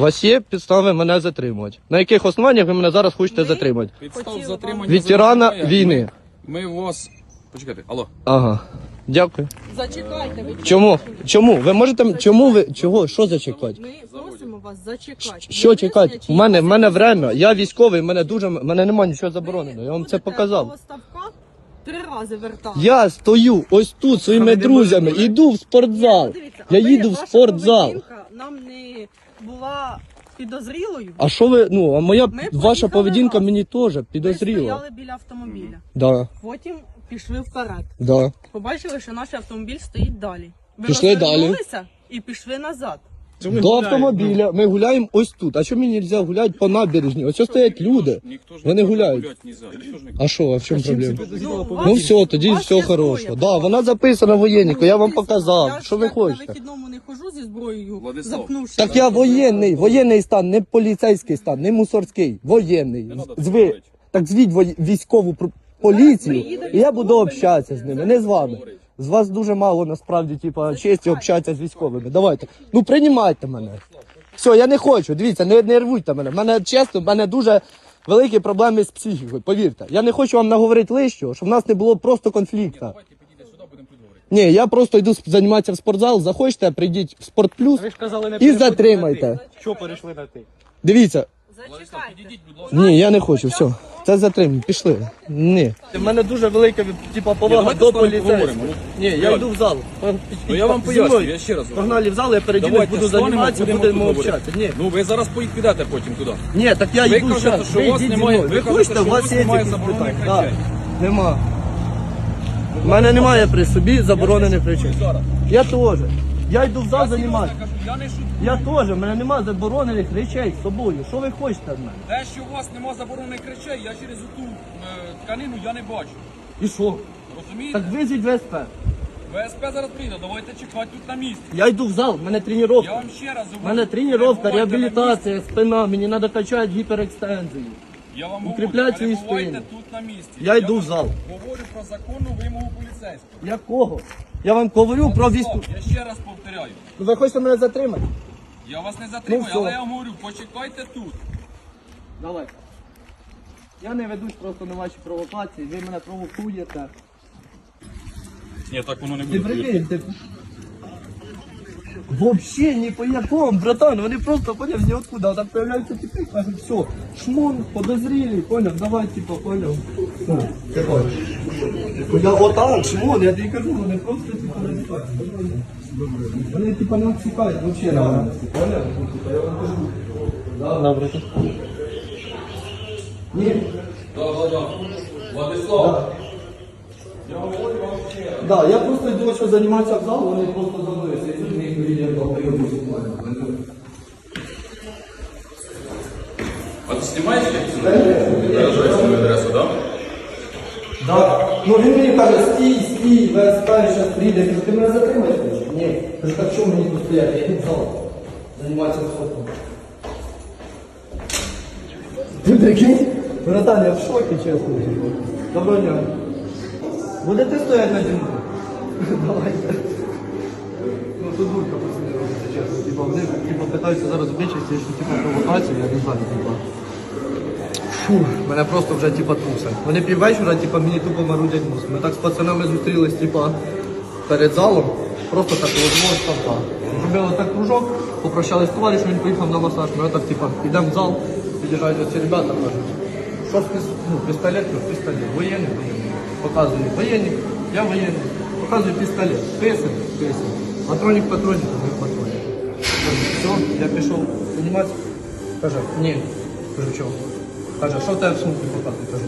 У вас є підстави мене затримувати. На яких основаннях ви мене зараз хочете Ми? затримати? Підстав б. затримання Ветерана немає. війни. Ми, вас. Почекайте, алло. Ага. Дякую. Зачекайте. Ви Чому? Чому? Ви можете. Чому ви. Чого? Що зачекати? Ми просимо вас зачекати. Що чекати? У мене, в мене время. Я військовий, мене дуже. в мене немає нічого забороненого. Я вам це показав. ставка Три рази вертати. Я стою ось тут своїми друзями, іду в спортзал. Дивіться, Я ви- їду в ваша спортзал. поведінка Нам не була підозрілою. А що ви, ну, а моя Ми ваша поїхали поведінка раз. мені теж Ви підозріла. стояли біля автомобіля. Да, Потім пішли вперед. да. Побачили, що наш автомобіль стоїть далі. Ви Пішли далі. розвернулися і пішли назад. До автомобіля. Ми гуляємо ось тут. А чому мені не можна гуляти по набережні? Ось стоять люди. Ніхто ж Вони гуляють. гулять ні за. Ніхто ж не А що, а в чому проблема? Ну, Ну все, тоді все хорошо. Да, вона записана воєннику, я вам показав. Що ви Я хочете? на вихідному не хожу зі зброєю, Владислав, запнувши. Так я воєнний, воєнний стан, не поліцейський стан, не мусорський, воєнний. надо Зви, говорити. так звіть воє- військову пр- поліцію, і я буду общатися з ними, не з вами. З вас дуже мало насправді, типа, честі общатися з військовими. Давайте. Ну приймайте мене. Все, я не хочу. Дивіться, не нервуйте мене. В Мене чесно, в мене дуже великі проблеми з психікою. Повірте. Я не хочу вам наговорити лишнього, щоб в нас не було просто конфлікту. Давайте підійде сюди, будемо тут. Ні, я просто йду сп- займатися в спортзал. Захочете, прийдіть в спорт плюс Ви ж казали, не і переходьте затримайте. на ти. Що перейшли на ти? Дивіться, Зачекайте. підійдіть, будь ласка. ні, я не хочу, все. Це затримуємо, пішли. Ні. У мене дуже велика типа, повага до з поліцейських. Ні, я йду в зал. Ну я вам поясню, я ще раз. Погнали в зал, я Давайте буду займатися, будемо общатися. Ні. Ну ви зараз підете потім туди. Ні, так я Ви йду кажете, зараз. що Ви у вас йдіть зі немає- мною. ви хочете, що у вас є немає якісь заборонених питання? речей. Нема. У мене немає при собі заборонених речей. Я теж. Я йду в зал Я займатися. я не шуткую. Я теж, в мене немає заборонених речей з собою. Що ви хочете від мене? Те, що у вас нема заборонених речей, я через ту тканину я не бачу. І що? Розумієте? Так визвіть ВСП. ВСП зараз прийде, давайте чекати тут на місці. Я йду в зал, в мене Я тренування. вам ще раз У говорю. мене тренування, реабілітація, спина, мені треба качати гіперекстензію. Я вам Укріпляти говорю, перебувайте спини. тут на місці. Я йду в вам зал. Говорю про законну вимогу поліцейського. Якого? Я вам говорю про війську. Я ще раз повторяю. Ну, Ви хочете мене затримати? Я вас не затримую, Ну, все. але я вам говорю, почекайте тут. Давай. Я не ведусь просто на ваші провокації, ви мене провокуєте. Ні, так воно не Ти прикинь, ти... Вообще ні по якому, братан, вони просто, поняв, з ніоткуда, так появляються типи, кажуть, все, шмон, подозрілий, поняв, давай, типа, поняв. Ну. Я отак, шмон, я тобі кажу, вони просто, типа, не цікаві. Вони, типа, не цікаві, вообще, на мене, поняв? Ну, типа, я вам кажу. Добре. Ні. Владислав, Да, я просто йду, що займатися в зал, вони просто за ми їх відео попереду а ти знімаєш Виражаєш свою адресу, так? Да. Ну він мені каже, стій, стій, ВСП, зараз прийде. Я кажу, ти мене затримаєш? Ні. Я кажу, так чому мені тут стояти? Я йду в зал. Займатися спортом. Ти прикинь? Братан, я в шокі, чесно. Доброго дня. Будете стояти на дімку? Давайте. Дурка пацани робиться, чесно. Типа, вони питаються зараз вичисти, що типа провокацію, я не знаю, типа. Фу, мене просто вже типа трусить. Вони піввечора, типа, мені тупо марудять нос. Ми так з пацанами зустрілись, типа, перед залом. Просто так розмов ставка. Зробили так кружок, попрощались з товаришем, він поїхав на масаж. Ми так, типа, йдемо в зал, під'їжджають ці ребята, кажуть, що з ну, пістолет, ну, пістолет, воєнний, воєнний. Показую воєнний, я воєнний. Показую пістолет, писем, писем. Патронник, ну, патронник. Все, я пішов займатися. Каже, ні. Кажу, чого? Каже, що в тебе в сумку показує? Кажу,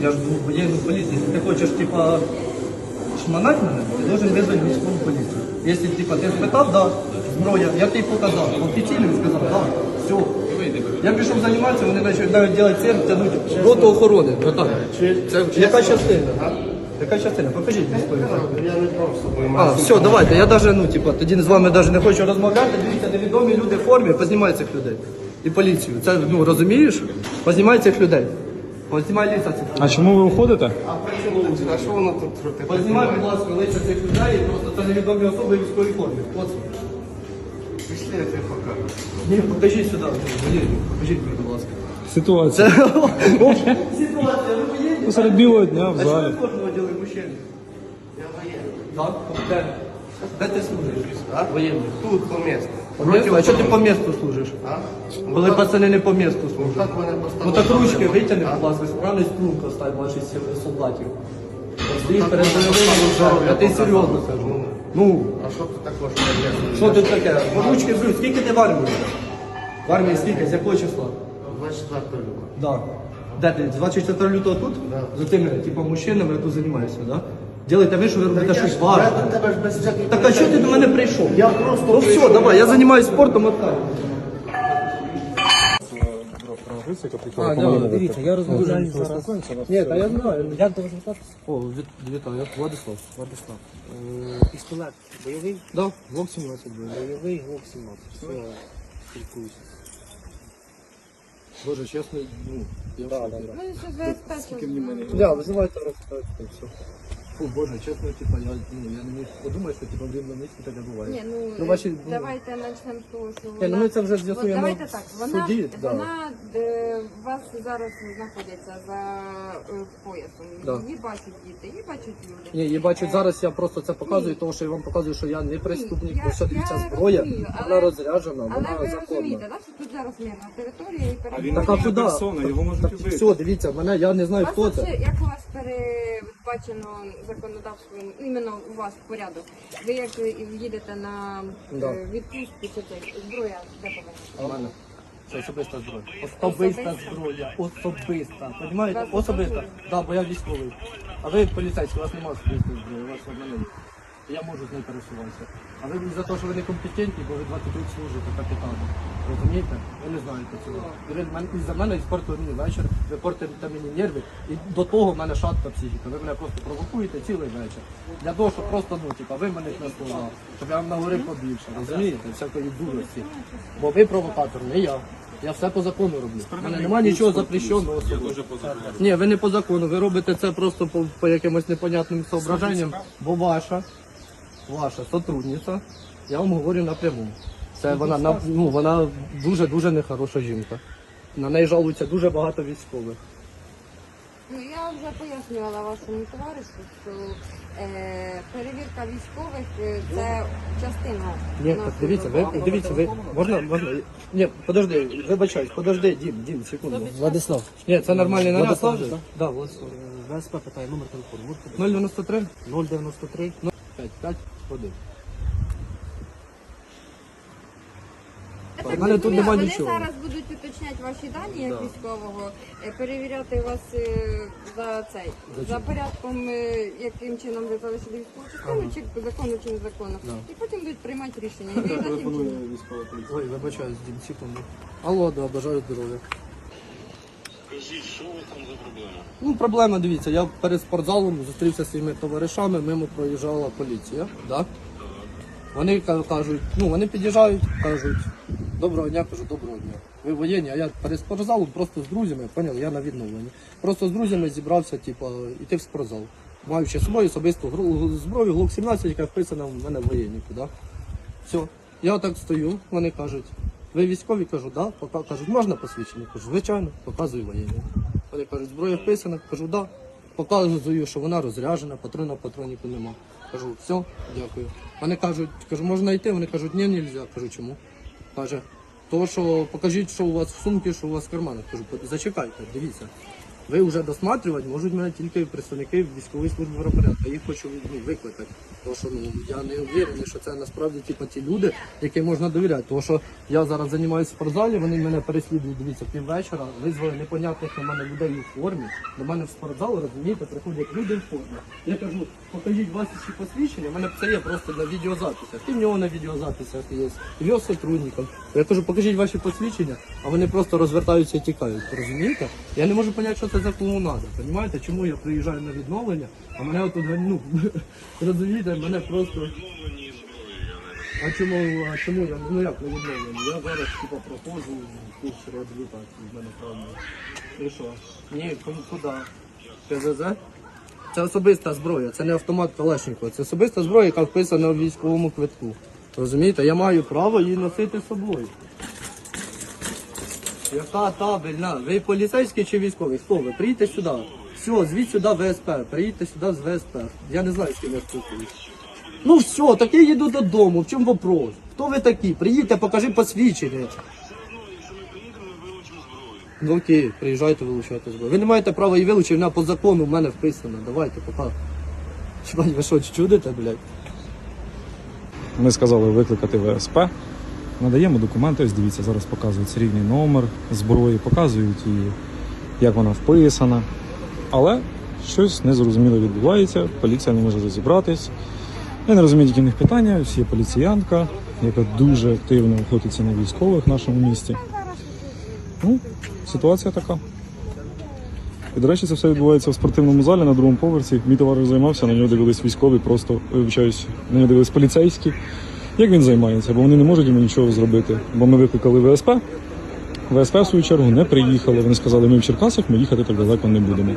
я ж в воєнну поліцію. Якщо ти хочеш, типа, шманати мене, ти должен визвати військову поліцію. Якщо, типа, ти спитав, да, зброя, я тобі показав. Офіційно він сказав, да, все. Я пішов займатися, вони почали навіть робити цирк, тянуть роту охорони. Яка частина? Яка частина? Покажіть мені історію. Я не брав з собою А, все, давайте. Я даже, ну, типа, тоді з вами даже не хочу розмовляти. Дивіться, невідомі люди в формі, познімай цих людей. І поліцію. Це, ну, розумієш? Познімай цих людей. Познімай лица цих людей. А чому ви уходите? А при чому тут? А що воно тут крутить? Познімай, будь ласка, лиця цих людей, просто це невідомі особи в військовій формі. От. Пішли, я тобі покажу. Ні, покажіть сюди. Валерій, покажіть мені, будь ласка. Ситуація. Ситуація, ви воєнні? Посеред білого дня в А що ви залі. форму одягли мужчини? Я воєнний. Так? Де? Де ти служиш? А? Воєнний. Тут по місту. А що ти по місту служиш? А? Коли пацани не по місту Ну служать. так мене Ну так ручки витягни, будь ласка, справний струнку стань ваших солдатів. Стоїш перед бойовими, а ти серйозно кажу. Ну, А що ти також не що тут таке? Ручки зрю, скільки ти в армії? В армії скільки? З якого числа? 24 люка. Да. Де ти? 24 лютого тут? Да. За тими, типу, мужчинами тут займаєшся, да? Ділите ви, що ви робите щось Я важне. до тебе ж без всяких... Так а що ти до мене прийшов? Я просто Ну все, прийшов. давай, я займаюся спортом, отак. А, да, дивіться, я розмовляю зараз. Ні, та я знаю. Як до вас звертатися? О, від, вітаю, Владислав. Владислав. Е, Пістолет бойовий? Да, Вок 17 буде. Бойовий ГЛОК 17. Все, спілкуюся. Боже, чесно, ну, я Да, в да, шокі. да. Ну, це весь Да, вызывайте розповідати, все. Фу, боже, чесно, типа, я, ну, я не міг подумати, що типа, в рівному місці таке буває. Ні, ну, Ну, ваші, ну, давайте почнемо з того, що Ні, ну, ми це вже з'ясуємо Давайте в так, вона, суді, да. вона е, у вас зараз знаходиться за е, поясом. Да. Її бачать діти, її бачать люди. Ні, її бачать Е, зараз, я просто це показую, ні. тому що я вам показую, що я не преступник, я- бо що дивіться я зброя, розумію, але- вона розряджена, Але вона ви законна. розумієте, да, що тут зараз мирна територія і А він Так, а перебування. куди? персона, його можуть Так, убити. все, дивіться, мене, я не знаю, хто це. як у вас передбачено законодавством, іменно у вас порядок? Ви як їдете на е, Да. відпустку, чи це зброя де повинна? Мене. Це особиста зброя. Особиста зброя. Особиста. Понімаєте? Вас Особиста. особисто? да, бо я військовий. А ви поліцейський, у вас немає особистої зброї, у вас одна є. Я можу з нею пересуватися. А ви за те, що ви некомпетентні, бо ви 20 років служите капітаном. Розумієте? Ви не знаєте цього. І ви мен- із-за мене іспортили мені вечір, ви портите мені нерви. І до того в мене шатка психіка. Ви мене просто провокуєте цілий вечір. Для того, щоб просто, ну, типа, ви мене на слова, щоб я вам наговорив побільше. Розумієте? Всякої дурості. Бо ви провокатор, не я. Я все по закону роблю. У мене немає нічого запрещеного. особливо. Ні, ви не по закону, ви робите це просто по, по якимось непонятним соображенням, бо ваша, ваша сотрудниця, я вам говорю напряму. Це вона на- ну, вона дуже дуже нехороша жінка. На неї жалується дуже багато військових. Ну я вже пояснювала вашому товаришу, що е, перевірка військових е, це частина. Ні, так дивіться, ви роботи. дивіться, ви можна, можна. Ні, подожди, вибачаюсь, подожди, Дім, Дім, секунду. Владислав. Ні, це нормальний наряд. Владислав, так? так? Да, Владислав. ВСП питає номер телефону. Можете 093 093 5 5 1. Так мене тут вони нічого. зараз будуть уточняти ваші дані як військового, е, перевіряти вас е, за цей за порядком, е, яким чином ви залишили військову частину, чи законно, чи незаконно. І потім будуть приймати рішення. І ви таким чином. Ой, вибачаюсь, Дім, секунду. Алло, да, бажаю здоров'я. Скажіть, що у вас там за проблема? Ну, проблема, дивіться, я перед спортзалом зустрівся зі своїми товаришами, мимо проїжджала поліція, да? Вони кажуть, ну вони під'їжджають, кажуть, доброго дня, кажу, доброго дня. Ви воєнні, а я перед спортзалом просто з друзями, поняли, я на відновленні. Просто з друзями зібрався, типу, йти в спортзал. Маючи з собою особисту зброю ГЛОК 17, яка вписана в мене в воєннику, да? Все. Я так стою, вони кажуть, ви військові? Кажу, да. Кажуть, можна посвідчення? Кажу, звичайно, показую воєнні. Вони кажуть, зброя вписана, кажу, да. Показую, що вона розряжена, патрона патроніку нема. Кажу, все, дякую. Вони кажуть, кажу, можна йти? Вони кажуть, ні, нельзя. Кажу, чому? Каже, то що покажіть, що у вас в сумці, що у вас в карманах. Кажу, зачекайте, дивіться. Ви вже досматривати можуть мене тільки представники військової служби правопорядку. Їх хочу ну, викликати. Тому що ну, я не уверений, що це насправді типу, ті люди, яким можна довіряти. Тому що я зараз займаюся в спортзалі, вони мене переслідують, дивіться, піввечора, визвали непонятних на мене людей у формі. До мене в спортзал, розумієте, приходять люди в формі. Я кажу, покажіть ваші посвідчення, в мене це є просто на відеозаписах. І в нього на відеозаписах є, його сотрудникам. Я кажу, покажіть ваші посвідчення, а вони просто розвертаються і тікають. Розумієте? Я не можу зрозуміти, що це за клоунада. Розумієте, чому я приїжджаю на відновлення, а мене отут ну, розумієте, мене просто. А чому, а чому я ну як не відновлення? Я зараз типа проходжу курс реабілітації, в мене травма. І що? Ні, кому куди? ПЗЗ? Це особиста зброя, це не автомат Калашникова, це особиста зброя, яка вписана в військовому квитку. Розумієте, я маю право її носити з собою. Яка табельна? Ви поліцейський чи військовий? Хто ви? Приїдьте сюди. Все, звіть сюди ВСП. Приїдьте сюди з ВСП. Я не знаю, з ким я спілкуюсь. Ну все, так я їду додому. В чому вопрос? Хто ви такі? Приїдьте, покажи посвідчення. Ну окей, приїжджайте вилучайте зброю. Ви не маєте права її вилучити, вона по закону в мене вписана. Давайте, пока. Чувак, ви що, чудите, блядь? Ми сказали викликати ВСП. Надаємо документи, ось дивіться, зараз показують серійний номер зброї, показують її, як вона вписана. Але щось незрозуміло відбувається, поліція не може розібратись. Я не розумію, які в них питання. Ось є поліціянка, яка дуже активно охотиться на військових в нашому місті. Ну, ситуація така. І, до речі, це все відбувається в спортивному залі на другому поверсі. Мій товариш займався, на нього дивились військові, просто вибачаюсь, на нього дивились поліцейські. Як він займається? Бо вони не можуть йому нічого зробити. Бо ми викликали ВСП. ВСП, в свою чергу, не приїхали. Вони сказали, ми в Черкасах, ми їхати так далеко не будемо.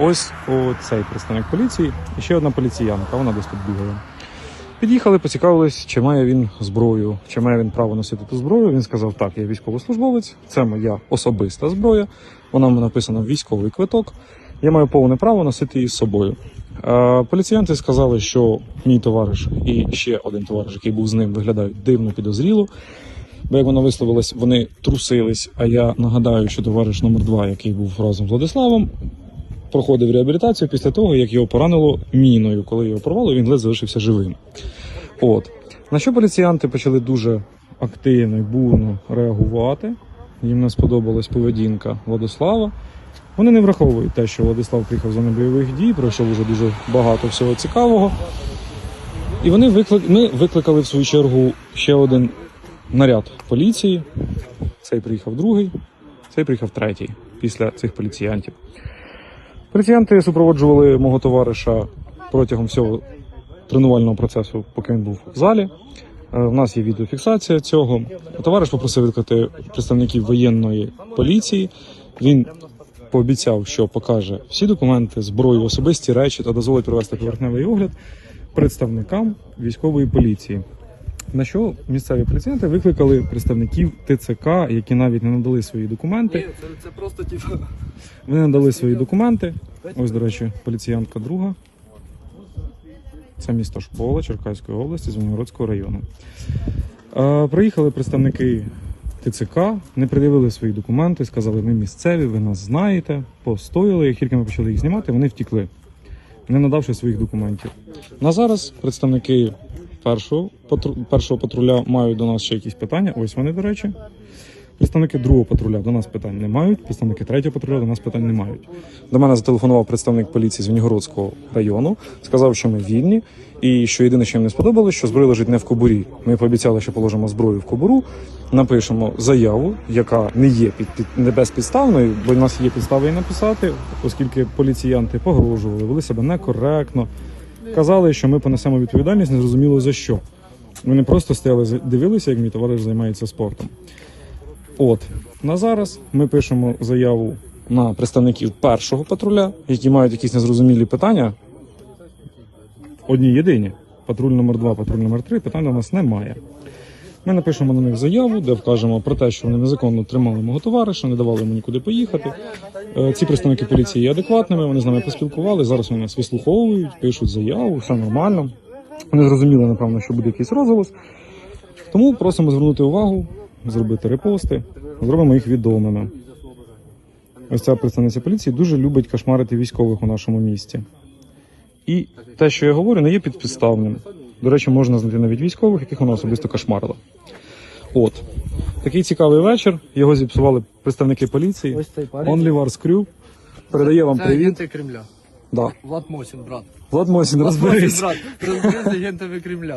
Ось цей представник поліції і ще одна поліціянка, вона десь тут бігає. Під'їхали, поцікавились, чи має він зброю, чи має він право носити ту зброю. Він сказав, так, я військовослужбовець, це моя особиста зброя. Вона написана військовий квиток. Я маю повне право носити її з собою. Поліціянти сказали, що мій товариш і ще один товариш, який був з ним, виглядають дивно підозріло. Бо як вона висловилась, вони трусились. А я нагадаю, що товариш номер 2 який був разом з Владиславом, проходив реабілітацію після того, як його поранило міною. Коли його порвало, він ледь залишився живим. От. На що поліціянти почали дуже активно і бурно реагувати. Їм не сподобалась поведінка Владислава. Вони не враховують те, що Владислав приїхав за бойових дій, пройшов уже дуже багато всього цікавого. І вони виклик... ми викликали в свою чергу ще один наряд поліції. Цей приїхав другий, цей приїхав третій після цих поліціянтів. Поліціянти супроводжували мого товариша протягом всього тренувального процесу, поки він був в залі. Е, У нас є відеофіксація цього. Товариш попросив викликати представників воєнної поліції. Він пообіцяв, що покаже всі документи, зброю, особисті речі та дозволить провести поверхневий огляд представникам військової поліції. На що місцеві поліціянти викликали представників ТЦК, які навіть не надали свої документи. це, це просто типу. Вони надали свої документи. Ось, до речі, поліціянтка друга. Це місто Шпола Черкаської області, Звенигородського району. Е, приїхали представники ТЦК, не пред'явили свої документи, сказали, ми місцеві, ви нас знаєте, постояли. Як тільки ми почали їх знімати, вони втікли, не надавши своїх документів. На зараз представники першого, патру, першого патруля мають до нас ще якісь питання. Ось вони, до речі. Представники другого патруля до нас питань не мають, представники третього патруля до нас питань не мають. До мене зателефонував представник поліції з Венігородського району, сказав, що ми вільні, і що єдине, що їм не сподобалось, що зброя лежить не в кобурі. Ми пообіцяли, що положимо зброю в кобуру, напишемо заяву, яка не є під, під не безпідставною, бо в нас є підстави її написати, оскільки поліціянти погрожували, вели себе некоректно. Казали, що ми понесемо відповідальність, незрозуміло за що. Вони просто стояли, дивилися, як мій товариш займається спортом. От на зараз ми пишемо заяву на представників першого патруля, які мають якісь незрозумілі питання. Одні єдині. Патруль номер 2 патруль номер 3 питань у нас немає. Ми напишемо на них заяву, де вкажемо про те, що вони незаконно тримали мого товариша, не давали йому нікуди поїхати. Е, Ці представники поліції є адекватними, вони з нами поспілкували. Зараз вони нас вислуховують, пишуть заяву, все нормально. Вони зрозуміли, напевно, що буде якийсь розголос. Тому просимо звернути увагу, зробити репости, зробимо їх відомими. Ось ця представниця поліції дуже любить кошмарити військових у нашому місті. І те, що я говорю, не є підпідставним. До речі, можна знайти навіть військових, яких вона особисто кошмарила. От. Такий цікавий вечір. Його зіпсували представники поліції. Ось цей парень. Only Wars Crew. Передає вам Це привіт. Кремля. Да. Влад Мосін, брат. Влад Мосін, Влад Мосін, розберись. брат. Розберись з агентами Кремля.